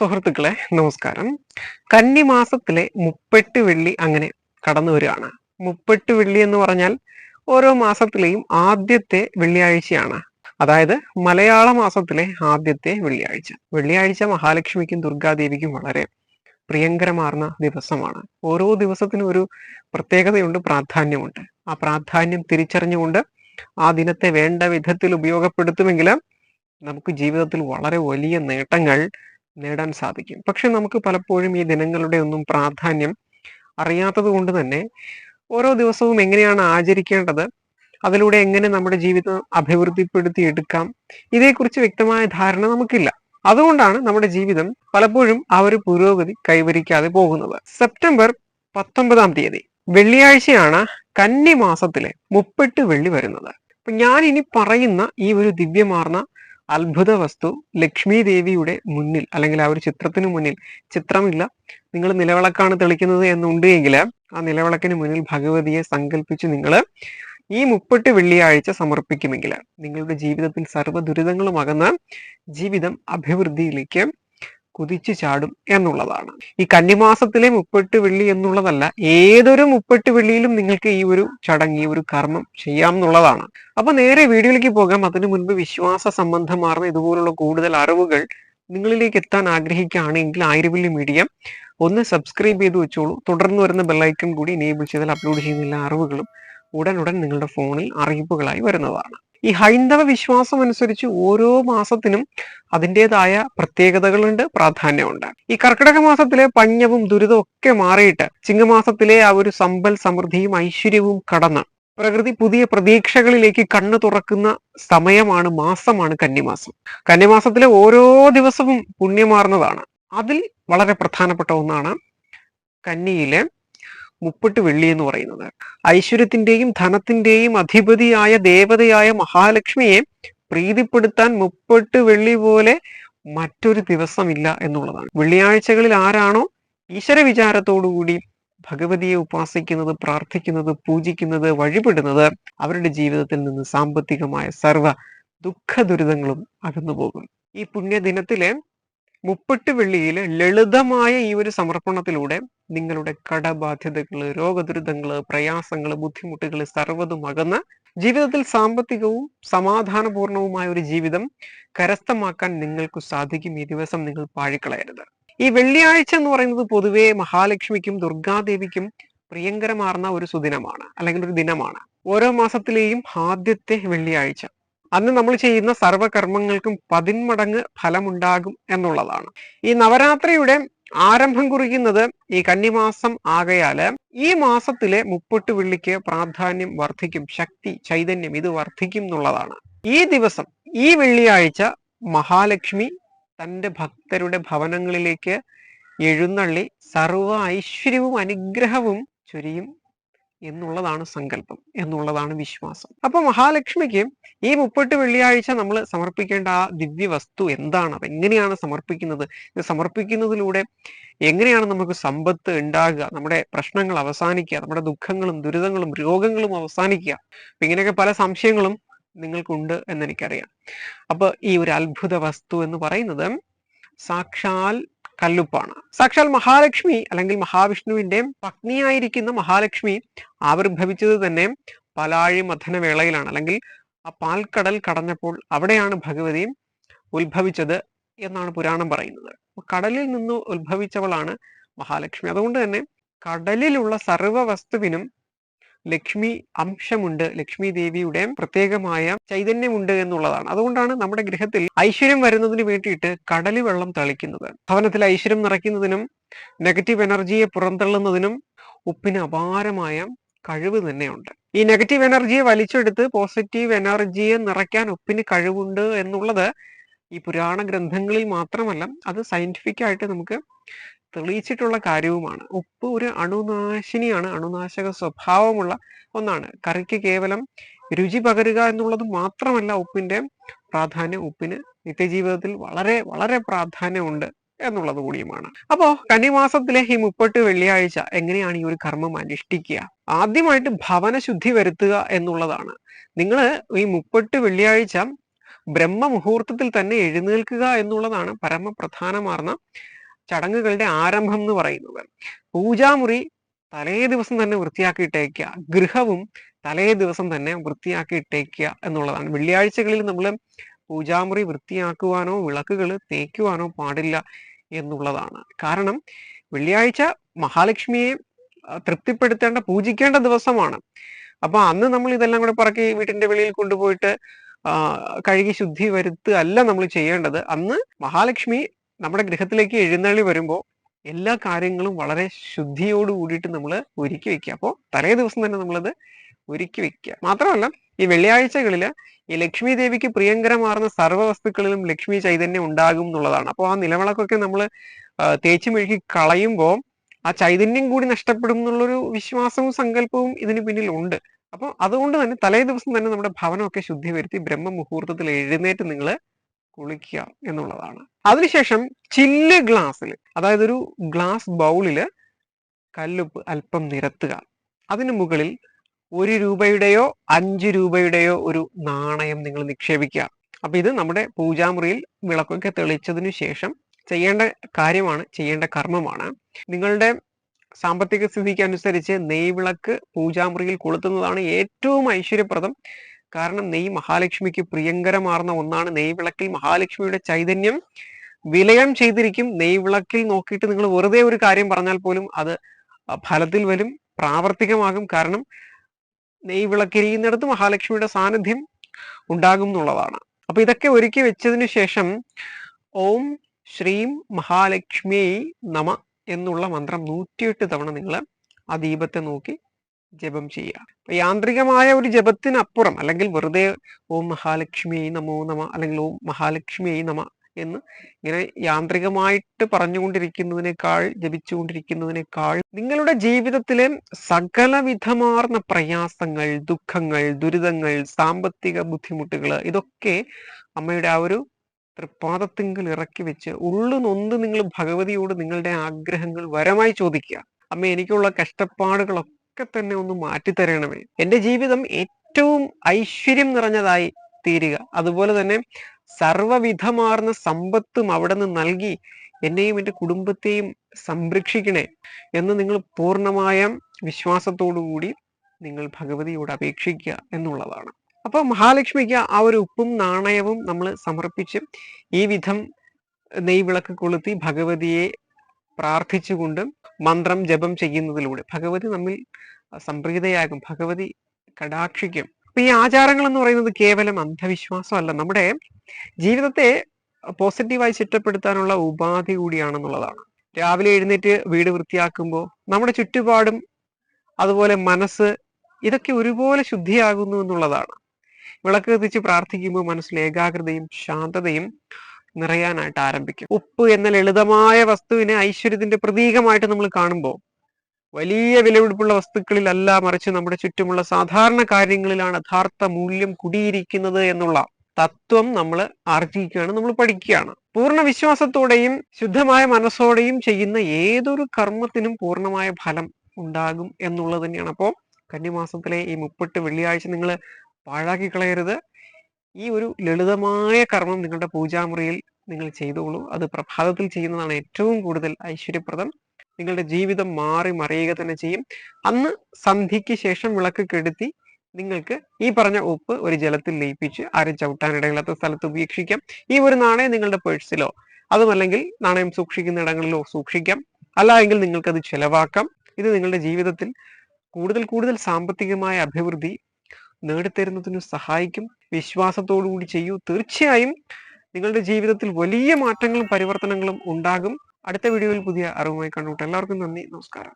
സുഹൃത്തുക്കളെ നമസ്കാരം. കന്നി മാസത്തിലെ മുപ്പെട്ട് വെള്ളി അങ്ങനെ കടന്നു വരികയാണ്. മുപ്പെട്ട് വെള്ളി എന്ന് പറഞ്ഞാൽ ഓരോ മാസത്തിലെയും ആദ്യത്തെ വെള്ളിയാഴ്ചയാണ്. അതായത് മലയാള മാസത്തിലെ ആദ്യത്തെ വെള്ളിയാഴ്ച. വെള്ളിയാഴ്ച മഹാലക്ഷ്മിക്കും ദുർഗാദേവിക്കും വളരെ പ്രിയങ്കരമാർന്ന ദിവസമാണ്. ഓരോ ദിവസത്തിനും ഒരു പ്രത്യേകതയുണ്ട് പ്രാധാന്യമുണ്ട്. ആ പ്രാധാന്യം തിരിച്ചറിഞ്ഞുകൊണ്ട് ആ ദിനത്തെ വേണ്ട വിധത്തിൽ ഉപയോഗപ്പെടുത്തുമെങ്കിൽ നമുക്ക് ജീവിതത്തിൽ വളരെ വലിയ നേട്ടങ്ങൾ നേടാൻ സാധിക്കും. പക്ഷെ നമുക്ക് പലപ്പോഴും ഈ ദിനങ്ങളുടെ ഒന്നും പ്രാധാന്യം അറിയാത്തത് കൊണ്ട് തന്നെ ഓരോ ദിവസവും എങ്ങനെയാണ് ആചരിക്കേണ്ടത് അതിലൂടെ എങ്ങനെ നമ്മുടെ ജീവിതം അഭിവൃദ്ധിപ്പെടുത്തി എടുക്കാം ഇതേക്കുറിച്ച് വ്യക്തമായ ധാരണ നമുക്കില്ല. അതുകൊണ്ടാണ് നമ്മുടെ ജീവിതം പലപ്പോഴും ആ ഒരു പുരോഗതി കൈവരിക്കാതെ പോകുന്നത്. സെപ്റ്റംബർ പത്തൊമ്പതാം തീയതി വെള്ളിയാഴ്ചയാണ് കന്നി മാസത്തിലെ മുപ്പെട്ട് വെള്ളി വരുന്നത്. ഞാൻ ഇനി പറയുന്ന ഈ ഒരു ദിവ്യമാർന്ന അത്ഭുത വസ്തു ലക്ഷ്മി ദേവിയുടെ മുന്നിൽ അല്ലെങ്കിൽ ആ ഒരു ചിത്രത്തിന് മുന്നിൽ ചിത്രമില്ല. നിങ്ങൾ നിലവിളക്കാണ് തെളിക്കുന്നത് എന്നുണ്ട് എങ്കിൽ ആ നിലവിളക്കിന് മുന്നിൽ ഭഗവതിയെ സങ്കല്പിച്ച് നിങ്ങൾ ഈ മുപ്പെട്ട് വെള്ളിയാഴ്ച സമർപ്പിക്കുമെങ്കിൽ നിങ്ങളുടെ ജീവിതത്തിൽ സർവ ദുരിതങ്ങളും അകന്ന് ജീവിതം അഭിവൃദ്ധിയിലേക്ക് കുതിച്ചു ചാടും എന്നുള്ളതാണ്. ഈ കന്നിമാസത്തിലെ മുപ്പെട്ട് വെള്ളി എന്നുള്ളതല്ല ഏതൊരു മുപ്പെട്ട് വെള്ളിയിലും നിങ്ങൾക്ക് ഈ ഒരു ചടങ്ങ് ഈ ഒരു കർമ്മം ചെയ്യാം എന്നുള്ളതാണ്. അപ്പൊ നേരെ വീഡിയോയിലേക്ക് പോകാം. അതിനു മുൻപ് വിശ്വാസ സംബന്ധമാർന്ന ഇതുപോലുള്ള കൂടുതൽ അറിവുകൾ നിങ്ങളിലേക്ക് എത്താൻ ആഗ്രഹിക്കുകയാണെങ്കിൽ ആയിരവില്ലി മീഡിയ ഒന്ന് സബ്സ്ക്രൈബ് ചെയ്ത് വെച്ചോളൂ. തുടർന്ന് വരുന്ന ബെല്ലൈക്കൺ കൂടി എനേബിൾ ചെയ്താൽ അപ്ലോഡ് ചെയ്യുന്ന എല്ലാ അറിവുകളും ഉടനുടൻ നിങ്ങളുടെ ഫോണിൽ അറിയിപ്പുകളായി വരുന്നതാണ്. ഈ ഹൈന്ദവ വിശ്വാസം അനുസരിച്ച് ഓരോ മാസത്തിനും അതിന്റെതായ പ്രത്യേകതകളുണ്ട് പ്രാധാന്യമുണ്ട്. ഈ കർക്കിടക മാസത്തിലെ പഞ്ഞവും ദുരിതവും ഒക്കെ മാറിയിട്ട് ചിങ്ങമാസത്തിലെ ആ ഒരു സമ്പൽ സമൃദ്ധിയും ഐശ്വര്യവും കടന്ന് പ്രകൃതി പുതിയ പ്രതീക്ഷകളിലേക്ക് കണ്ണു തുറക്കുന്ന സമയമാണ് മാസമാണ് കന്നിമാസം. കന്നിമാസത്തിലെ ഓരോ ദിവസവും പുണ്യമാർന്നതാണ്. അതിൽ വളരെ പ്രധാനപ്പെട്ട ഒന്നാണ് കന്നിയിലെ മുപ്പെട്ട് വെള്ളി എന്ന് പറയുന്നത്. ഐശ്വര്യത്തിന്റെയും ധനത്തിന്റെയും അധിപതിയായ ദേവതയായ മഹാലക്ഷ്മിയെ പ്രീതിപ്പെടുത്താൻ മുപ്പിട്ട് വെള്ളി പോലെ മറ്റൊരു ദിവസമില്ല എന്നുള്ളതാണ്. വെള്ളിയാഴ്ചകളിൽ ആരാണോ ഈശ്വര വിചാരത്തോടുകൂടി ഭഗവതിയെ ഉപാസിക്കുന്നത് പ്രാർത്ഥിക്കുന്നത് പൂജിക്കുന്നത് വഴിപെടുന്നത് അവരുടെ ജീവിതത്തിൽ നിന്ന് സാമ്പത്തികമായ സർവ ദുഃഖ ദുരിതങ്ങളും അകന്നു പോകും ഈ പുണ്യദിനത്തിലെ മുപ്പെട്ട് വെള്ളിയിൽ ലളിതമായ ഈ ഒരു സമർപ്പണത്തിലൂടെ നിങ്ങളുടെ കടബാധ്യതകൾ രോഗദുരിതങ്ങൾ പ്രയാസങ്ങൾ ബുദ്ധിമുട്ടുകൾ സർവതും അകന്ന് ജീവിതത്തിൽ സാമ്പത്തികവും സമാധാനപൂർണവുമായ ഒരു ജീവിതം കരസ്ഥമാക്കാൻ നിങ്ങൾക്ക് സാധിക്കും. ഈ ദിവസം നിങ്ങൾ പാഴിക്കളയരുത്. ഈ വെള്ളിയാഴ്ച എന്ന് പറയുന്നത് പൊതുവെ മഹാലക്ഷ്മിക്കും ദുർഗാദേവിക്കും പ്രിയങ്കരമാർന്ന ഒരു സുദിനമാണ് അല്ലെങ്കിൽ ഒരു ദിനമാണ്. ഓരോ മാസത്തിലെയും ആദ്യത്തെ വെള്ളിയാഴ്ച. അന്ന് നമ്മൾ ചെയ്യുന്ന സർവകർമ്മങ്ങൾക്കും പതിന്മടങ്ങ് ഫലമുണ്ടാകും എന്നുള്ളതാണ്. ഈ നവരാത്രിയുടെ ആരംഭം കുറിക്കുന്നത് ഈ കന്നിമാസം ആകയാൽ ഈ മാസത്തിലെ മുപ്പൊട്ട് വെള്ളിക്ക് പ്രാധാന്യം വർദ്ധിക്കും ശക്തി ചൈതന്യം ഇത് വർദ്ധിക്കും എന്നുള്ളതാണ്. ഈ ദിവസം ഈ വെള്ളിയാഴ്ച മഹാലക്ഷ്മി തന്റെ ഭക്തരുടെ ഭവനങ്ങളിലേക്ക് എഴുന്നള്ളി സർവ ഐശ്വര്യവും അനുഗ്രഹവും ചൊരിയും എന്നുള്ളതാണ് സങ്കല്പം എന്നുള്ളതാണ് വിശ്വാസം. അപ്പൊ മഹാലക്ഷ്മിക്ക് ഈ മുപ്പെട്ട് വെള്ളിയാഴ്ച നമ്മൾ സമർപ്പിക്കേണ്ട ആ ദിവ്യ വസ്തു എന്താണ്? അത് എങ്ങനെയാണ് സമർപ്പിക്കുന്നത്? ഇത് സമർപ്പിക്കുന്നതിലൂടെ എങ്ങനെയാണ് നമുക്ക് സമ്പത്ത് ഉണ്ടാകുക? നമ്മുടെ പ്രശ്നങ്ങൾ അവസാനിക്കുക നമ്മുടെ ദുഃഖങ്ങളും ദുരിതങ്ങളും രോഗങ്ങളും അവസാനിക്കുക. അപ്പൊ ഇങ്ങനെയൊക്കെ പല സംശയങ്ങളും നിങ്ങൾക്കുണ്ട് എന്നെനിക്കറിയാം അപ്പൊ ഈ ഒരു അത്ഭുത വസ്തു എന്ന് പറയുന്നത് സാക്ഷാൽ കല്ലുപ്പാണ്. സാക്ഷാൽ മഹാലക്ഷ്മി അല്ലെങ്കിൽ മഹാവിഷ്ണുവിന്റെ പത്നിയായിരിക്കുന്ന മഹാലക്ഷ്മി ആവിർഭവിച്ചത് തന്നെ പലാഴി മഥന വേളയിലാണ് അല്ലെങ്കിൽ ആ പാൽക്കടൽ കടഞ്ഞപ്പോൾ അവിടെയാണ് ഭഗവതി ഉത്ഭവിച്ചത് എന്നാണ് പുരാണം പറയുന്നത്. കടലിൽ നിന്ന് ഉത്ഭവിച്ചവളാണ് മഹാലക്ഷ്മി. അതുകൊണ്ട് തന്നെ കടലിലുള്ള സർവ വസ്തുവിനും ലക്ഷ്മി അംശമുണ്ട്. ലക്ഷ്മി ദേവിയുടെ പ്രത്യേകമായ ചൈതന്യമുണ്ട് എന്നുള്ളതാണ്. അതുകൊണ്ടാണ് നമ്മുടെ ഗൃഹത്തിൽ ഐശ്വര്യം വരുന്നതിന് വേണ്ടിയിട്ട് കടലി വെള്ളം തളിക്കുന്നത്. ഭവനത്തിൽ ഐശ്വര്യം നിറയ്ക്കുന്നതിനും നെഗറ്റീവ് എനർജിയെ പുറന്തള്ളുന്നതിനും ഉപ്പിന് അപാരമായ കഴിവ് തന്നെയുണ്ട്. ഈ നെഗറ്റീവ് എനർജിയെ വലിച്ചെടുത്ത് പോസിറ്റീവ് എനർജിയെ നിറയ്ക്കാൻ ഉപ്പിന് കഴിവുണ്ട് എന്നുള്ളത് ഈ പുരാണ ഗ്രന്ഥങ്ങളിൽ മാത്രമല്ല അത് സയന്റിഫിക് ആയിട്ട് നമുക്ക് തെളിയിച്ചിട്ടുള്ള കാര്യവുമാണ്. ഉപ്പ് ഒരു അണുനാശിനിയാണ്. അണുനാശക സ്വഭാവമുള്ള ഒന്നാണ്. കറിക്ക് കേവലം രുചി പകരുക എന്നുള്ളത് മാത്രമല്ല ഉപ്പിന്റെ പ്രാധാന്യം. ഉപ്പിന് നിത്യജീവിതത്തിൽ വളരെ വളരെ പ്രാധാന്യമുണ്ട് എന്നുള്ളത് കൂടിയുമാണ്. അപ്പോ കന്നിമാസത്തിലെ ഈ മുപ്പെട്ട് വെള്ളിയാഴ്ച എങ്ങനെയാണ് ഈ ഒരു കർമ്മം അനുഷ്ഠിക്കുക? ആദ്യമായിട്ട് ഭവന ശുദ്ധി വരുത്തുക എന്നുള്ളതാണ്. നിങ്ങൾ ഈ മുപ്പെട്ട് വെള്ളിയാഴ്ച ബ്രഹ്മ മുഹൂർത്തത്തിൽ തന്നെ എഴുന്നേൽക്കുക എന്നുള്ളതാണ് പരമപ്രധാനമാർന്ന ചടങ്ങുകളുടെ ആരംഭം എന്ന് പറയുന്നത് പൂജാമുറി തലേ ദിവസം തന്നെ വൃത്തിയാക്കിയിട്ടേക്കുക ഗൃഹവും തലേ ദിവസം തന്നെ വൃത്തിയാക്കിയിട്ടേക്കുക എന്നുള്ളതാണ്. വെള്ളിയാഴ്ചകളിൽ നമ്മൾ പൂജാമുറി വൃത്തിയാക്കുവാനോ വിളക്കുകൾ തേക്കുവാനോ പാടില്ല എന്നുള്ളതാണ്. കാരണം വെള്ളിയാഴ്ച മഹാലക്ഷ്മിയെ തൃപ്തിപ്പെടുത്തേണ്ട പൂജിക്കേണ്ട ദിവസമാണ്. അപ്പൊ അന്ന് നമ്മൾ ഇതെല്ലാം കൂടെ പറക്കി വീട്ടിന്റെ വെളിയിൽ കൊണ്ടുപോയിട്ട് കഴുകി ശുദ്ധി വരുത്തുക അല്ല നമ്മൾ ചെയ്യേണ്ടത്. അന്ന് മഹാലക്ഷ്മി നമ്മുടെ ഗൃഹത്തിലേക്ക് എഴുന്നള്ളി വരുമ്പോൾ എല്ലാ കാര്യങ്ങളും വളരെ ശുദ്ധിയോട് കൂടിയിട്ട് നമ്മൾ ഒരുക്കി വെക്കുക. അപ്പോൾ തലേ ദിവസം തന്നെ നമ്മളത് ഒരുക്കി വെക്കുക. മാത്രമല്ല ഈ വെള്ളിയാഴ്ചകളിൽ ഈ ലക്ഷ്മി ദേവിക്ക് പ്രിയങ്കരമാർന്ന സർവ വസ്തുക്കളിലും ലക്ഷ്മി ചൈതന്യം ഉണ്ടാകും എന്നുള്ളതാണ്. അപ്പോൾ ആ നിലവിളക്കൊക്കെ നമ്മൾ തേച്ചു മെഴുകി കളയുമ്പോൾ ആ ചൈതന്യം കൂടി നഷ്ടപ്പെടും എന്നുള്ളൊരു വിശ്വാസവും സങ്കല്പവും ഇതിന് പിന്നിലുണ്ട്. അപ്പോൾ അതുകൊണ്ട് തന്നെ തലേ ദിവസം തന്നെ നമ്മുടെ ഭവനമൊക്കെ ശുദ്ധി വരുത്തി ബ്രഹ്മ മുഹൂർത്തത്തിൽ എഴുന്നേറ്റ് നിങ്ങൾ കുളിക്കുക എന്നുള്ളതാണ്. അതിനുശേഷം ചില്ല് ഗ്ലാസ്സിൽ അതായത് ഒരു ഗ്ലാസ് ബൗളിൽ കല്ലുപ്പ് അല്പം നിരത്തുക. അതിനു മുകളിൽ ഒരു രൂപയുടെയോ അഞ്ച് രൂപയുടെയോ ഒരു നാണയം നിങ്ങൾ നിക്ഷേപിക്കുക. അപ്പൊ ഇത് നമ്മുടെ പൂജാമുറിയിൽ വിളക്കൊക്കെ തെളിച്ചതിനു ശേഷം ചെയ്യേണ്ട കാര്യമാണ് ചെയ്യേണ്ട കർമ്മമാണ്. നിങ്ങളുടെ സാമ്പത്തിക സ്ഥിതിക്ക് അനുസരിച്ച് നെയ്വിളക്ക് പൂജാമുറിയിൽ കൊളുത്തുന്നതാണ് ഏറ്റവും ഐശ്വര്യപ്രദം. കാരണം നെയ് മഹാലക്ഷ്മിക്ക് പ്രിയങ്കരമാർന്ന ഒന്നാണ്. നെയ്വിളക്കിൽ മഹാലക്ഷ്മിയുടെ ചൈതന്യം വിലയം ചെയ്തിരിക്കും. നെയ്വിളക്കിൽ നോക്കിയിട്ട് നിങ്ങൾ വെറുതെ ഒരു കാര്യം പറഞ്ഞാൽ പോലും അത് ഫലത്തിൽ വരും പ്രാവർത്തികമാകും. കാരണം നെയ്വിളക്കിരിക്കുന്നിടത്ത് മഹാലക്ഷ്മിയുടെ സാന്നിധ്യം ഉണ്ടാകും എന്നുള്ളതാണ്. അപ്പൊ ഇതൊക്കെ ഒരുക്കി വെച്ചതിന് ശേഷം ഓം ശ്രീം മഹാലക്ഷ്മി നമ എന്നുള്ള മന്ത്രം നൂറ്റിയെട്ട് തവണ നിങ്ങൾ ആ ദീപത്തെ നോക്കി ജപം ചെയ്യുക. യാന്ത്രികമായ ഒരു ജപത്തിനപ്പുറം അല്ലെങ്കിൽ വെറുതെ ഓം മഹാലക്ഷ്മി നമോ നമ അല്ലെങ്കിൽ ഓം മഹാലക്ഷ്മി നമ എന്ന് ഇങ്ങനെ യാന്ത്രികമായിട്ട് പറഞ്ഞുകൊണ്ടിരിക്കുന്നതിനേക്കാൾ ജപിച്ചുകൊണ്ടിരിക്കുന്നതിനേക്കാൾ നിങ്ങളുടെ ജീവിതത്തിലെ സകലവിധമാർന്ന പ്രയാസങ്ങൾ ദുഃഖങ്ങൾ ദുരിതങ്ങൾ സാമ്പത്തിക ബുദ്ധിമുട്ടുകൾ ഇതൊക്കെ അമ്മയുടെ ആ ഒരു തൃപ്പാദത്തിങ്കിൽ ഇറക്കി വെച്ച് ഉള്ളു നൊന്ത് നിങ്ങൾ ഭഗവതിയോട് നിങ്ങളുടെ ആഗ്രഹങ്ങൾ വരമായി ചോദിക്കുക. അമ്മ എനിക്കുള്ള കഷ്ടപ്പാടുകളൊക്കെ തന്നെ ഒന്ന് മാറ്റിത്തരണമേ. എന്റെ ജീവിതം ഏറ്റവും ഐശ്വര്യം നിറഞ്ഞതായി തീരുക. അതുപോലെ തന്നെ സർവവിധമാർന്ന സമ്പത്തും അവിടെ നിന്ന് നൽകി എന്നെയും എന്റെ കുടുംബത്തെയും സംരക്ഷിക്കണേ എന്ന് നിങ്ങൾ പൂർണമായ വിശ്വാസത്തോടുകൂടി നിങ്ങൾ ഭഗവതിയോട് അപേക്ഷിക്കുക എന്നുള്ളതാണ്. അപ്പോൾ മഹാലക്ഷ്മിക്ക് ആ ഒരു ഉപ്പും നാണയവും നമ്മൾ സമർപ്പിച്ച് ഈ വിധം നെയ്വിളക്ക് കൊളുത്തി ഭഗവതിയെ പ്രാർത്ഥിച്ചുകൊണ്ട് മന്ത്രം ജപം ചെയ്യുന്നതിലൂടെ. ഭഗവതി നമ്മിൽ സംപ്രീതയാകും. ഭഗവതി കടാക്ഷിക്കും. അപ്പൊ ഈ ആചാരങ്ങൾ എന്ന് പറയുന്നത് കേവലം അന്ധവിശ്വാസമല്ല. നമ്മുടെ ജീവിതത്തെ പോസിറ്റീവായി ചിട്ടപ്പെടുത്താനുള്ള ഉപാധി കൂടിയാണെന്നുള്ളതാണ്. രാവിലെ എഴുന്നേറ്റ് വീട് വൃത്തിയാക്കുമ്പോൾ നമ്മുടെ ചുറ്റുപാടും അതുപോലെ മനസ്സ് ഇതൊക്കെ ഒരുപോലെ ശുദ്ധിയാകുന്നു എന്നുള്ളതാണ്. വിളക്ക് കത്തിച്ച് പ്രാർത്ഥിക്കുമ്പോൾ മനസ്സിൽ ഏകാഗ്രതയും ശാന്തതയും നിറയാനായിട്ട് ആരംഭിക്കും. ഉപ്പ് എന്ന ലളിതമായ വസ്തുവിനെ ഐശ്വര്യത്തിന്റെ പ്രതീകമായിട്ട് നമ്മൾ കാണുമ്പോൾ വലിയ വിലപിടിപ്പുള്ള വസ്തുക്കളിലല്ല മറിച്ച് നമ്മുടെ ചുറ്റുമുള്ള സാധാരണ കാര്യങ്ങളിലാണ് യഥാർത്ഥ മൂല്യം കുടിയിരിക്കുന്നത് എന്നുള്ള തത്വം നമ്മൾ ആർജിക്കുകയാണ് നമ്മൾ പഠിക്കുകയാണ്. പൂർണ വിശ്വാസത്തോടെയും ശുദ്ധമായ മനസ്സോടെയും ചെയ്യുന്ന ഏതൊരു കർമ്മത്തിനും പൂർണമായ ഫലം ഉണ്ടാകും എന്നുള്ളത് തന്നെയാണ്. അപ്പോൾ കന്നിമാസത്തിലെ ഈ മുപ്പെട്ട് വെള്ളിയാഴ്ച നിങ്ങൾ പാഴാക്കി കളയരുത് ഈ ഒരു ലളിതമായ കർമ്മം നിങ്ങളുടെ പൂജാമുറിയിൽ നിങ്ങൾ ചെയ്തോളൂ. അത് പ്രഭാതത്തിൽ ചെയ്യുന്നതാണ് ഏറ്റവും കൂടുതൽ ഐശ്വര്യപ്രദം. നിങ്ങളുടെ ജീവിതം മാറി മറിയുക തന്നെ ചെയ്യും. അന്ന് സന്ധ്യയ്ക്ക് ശേഷം വിളക്ക് കെടുത്തി നിങ്ങൾക്ക് ഈ പറഞ്ഞ ഉപ്പ് ഒരു ജലത്തിൽ ലയിപ്പിച്ച് ആരും ചവിട്ടാനിടയില്ലാത്ത സ്ഥലത്ത് ഉപേക്ഷിക്കാം. ഈ ഒരു നാണയം നിങ്ങളുടെ പേഴ്സിലോ അതുമല്ലെങ്കിൽ നാണയം സൂക്ഷിക്കുന്ന ഇടങ്ങളിലോ സൂക്ഷിക്കാം. അല്ല എങ്കിൽ നിങ്ങൾക്കത് ചെലവാക്കാം. ഇത് നിങ്ങളുടെ ജീവിതത്തിൽ കൂടുതൽ കൂടുതൽ സാമ്പത്തികമായ അഭിവൃദ്ധി നേടിത്തരുന്നതിന് സഹായിക്കും. വിശ്വാസത്തോടു കൂടി ചെയ്യൂ. തീർച്ചയായും നിങ്ങളുടെ ജീവിതത്തിൽ വലിയ മാറ്റങ്ങളും പരിവർത്തനങ്ങളും ഉണ്ടാകും. അടുത്ത വീഡിയോയിൽ പുതിയ അറിവുമായി കണ്ടുമുട്ടാം. എല്ലാവർക്കും നന്ദി. നമസ്കാരം.